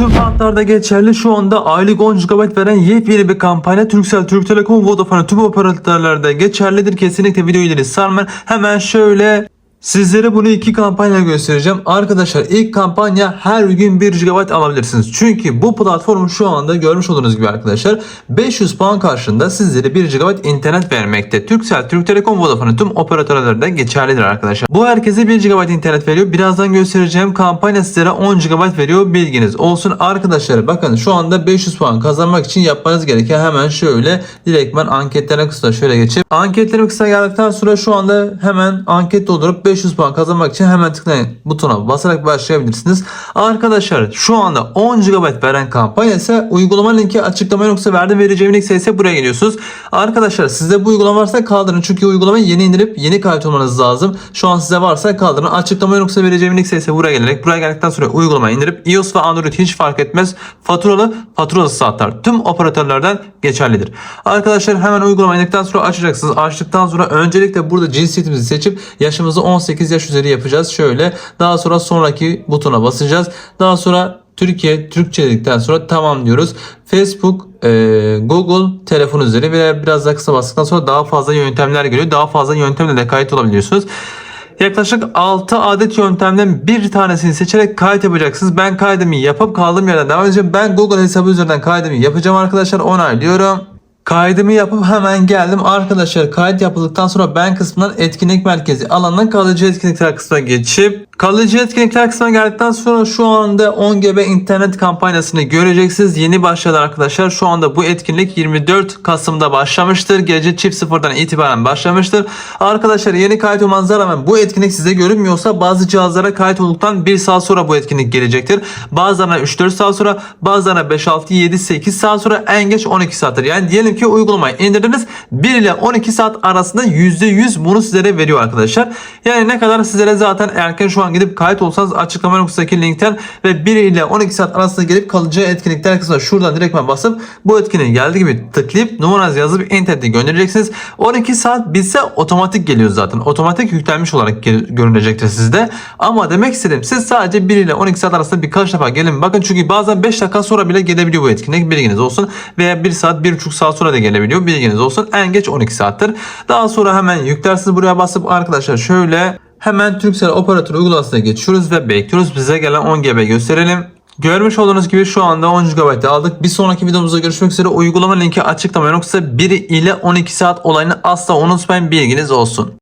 Tüm hatlarda geçerli şu anda aylık 10 GB veren yepyeni bir kampanya Turkcell, Türk Telekom, Vodafone tüm operatörlerde geçerlidir. Kesinlikle videoyu ileri sarmayın. Hemen şöyle Sizlere bunu iki kampanya göstereceğim. Arkadaşlar ilk kampanya her gün 1 GB alabilirsiniz. Çünkü bu platform şu anda görmüş olduğunuz gibi arkadaşlar 500 puan karşında sizlere 1 GB internet vermekte. Turkcell, Türk Telekom, Vodafone tüm operatörlerde geçerlidir arkadaşlar. Bu herkese 1 GB internet veriyor. Birazdan göstereceğim kampanya sizlere 10 GB veriyor. Bilginiz olsun arkadaşlar. Bakın şu anda 500 puan kazanmak için yapmanız gereken hemen şöyle direktmen anketlere kısa şöyle geçip anketlerim kısa geldikten sonra şu anda hemen anket doldurup 500 puan kazanmak için hemen tıklayın butona basarak başlayabilirsiniz. Arkadaşlar şu anda 10 GB veren kampanya ise uygulama linki açıklama yoksa verdim vereceğim link ise buraya geliyorsunuz. Arkadaşlar sizde bu uygulama varsa kaldırın çünkü uygulamayı yeni indirip yeni kayıt olmanız lazım. Şu an size varsa kaldırın. Açıklama yoksa vereceğim link ise buraya gelerek buraya geldikten sonra uygulamayı indirip iOS ve Android hiç fark etmez. Faturalı faturasız saatler tüm operatörlerden geçerlidir. Arkadaşlar hemen uygulamayı indikten sonra açacaksınız. Açtıktan sonra öncelikle burada cinsiyetimizi seçip yaşımızı 18 yaş üzeri yapacağız. Şöyle daha sonra sonraki butona basacağız. Daha sonra Türkiye Türkçe dedikten sonra tamam diyoruz. Facebook, e, Google telefon üzeri ve biraz daha kısa bastıktan sonra daha fazla yöntemler geliyor. Daha fazla yöntemle de kayıt olabiliyorsunuz. Yaklaşık 6 adet yöntemden bir tanesini seçerek kayıt yapacaksınız. Ben kaydımı yapıp kaldığım yerden devam edeceğim. Ben Google hesabı üzerinden kaydımı yapacağım arkadaşlar. Onaylıyorum. Kaydımı yapıp hemen geldim. Arkadaşlar kayıt yapıldıktan sonra ben kısmından etkinlik merkezi alanından kalıcı etkinlikler kısmına geçip kalıcı etkinlikler kısmına geldikten sonra şu anda 10 GB internet kampanyasını göreceksiniz. Yeni başladı arkadaşlar. Şu anda bu etkinlik 24 Kasım'da başlamıştır. Gece çift sıfırdan itibaren başlamıştır. Arkadaşlar yeni kayıt olmanıza rağmen bu etkinlik size görünmüyorsa bazı cihazlara kayıt olduktan 1 saat sonra bu etkinlik gelecektir. Bazılarına 3-4 saat sonra bazılarına 5-6-7-8 saat sonra en geç 12 saattir. Yani diyelim ki uygulamayı indirdiniz 1 ile 12 saat arasında %100 bunu sizlere veriyor arkadaşlar. Yani ne kadar sizlere zaten erken şu an gidip kayıt olsanız açıklama noktasındaki linkten ve 1 ile 12 saat arasında gelip kalıcı etkinlikler kısmına şuradan direktmen basıp bu etkinliğe geldiği gibi tıklayıp numaranızı yazıp internete göndereceksiniz. 12 saat bitse otomatik geliyor zaten. Otomatik yüklenmiş olarak görünecektir sizde. Ama demek istedim siz sadece 1 ile 12 saat arasında birkaç defa gelin. Bakın çünkü bazen 5 dakika sonra bile gelebiliyor bu etkinlik. Bilginiz olsun. Veya 1 saat 1,5 saat sonra da gelebiliyor. Bilginiz olsun. En geç 12 saattir. Daha sonra hemen yüklersiniz buraya basıp arkadaşlar şöyle hemen Turkcell operatör uygulamasına geçiyoruz ve bekliyoruz. Bize gelen 10 GB gösterelim. Görmüş olduğunuz gibi şu anda 10 GB aldık. Bir sonraki videomuzda görüşmek üzere. Uygulama linki açıklama yoksa 1 ile 12 saat olayını asla unutmayın bilginiz olsun.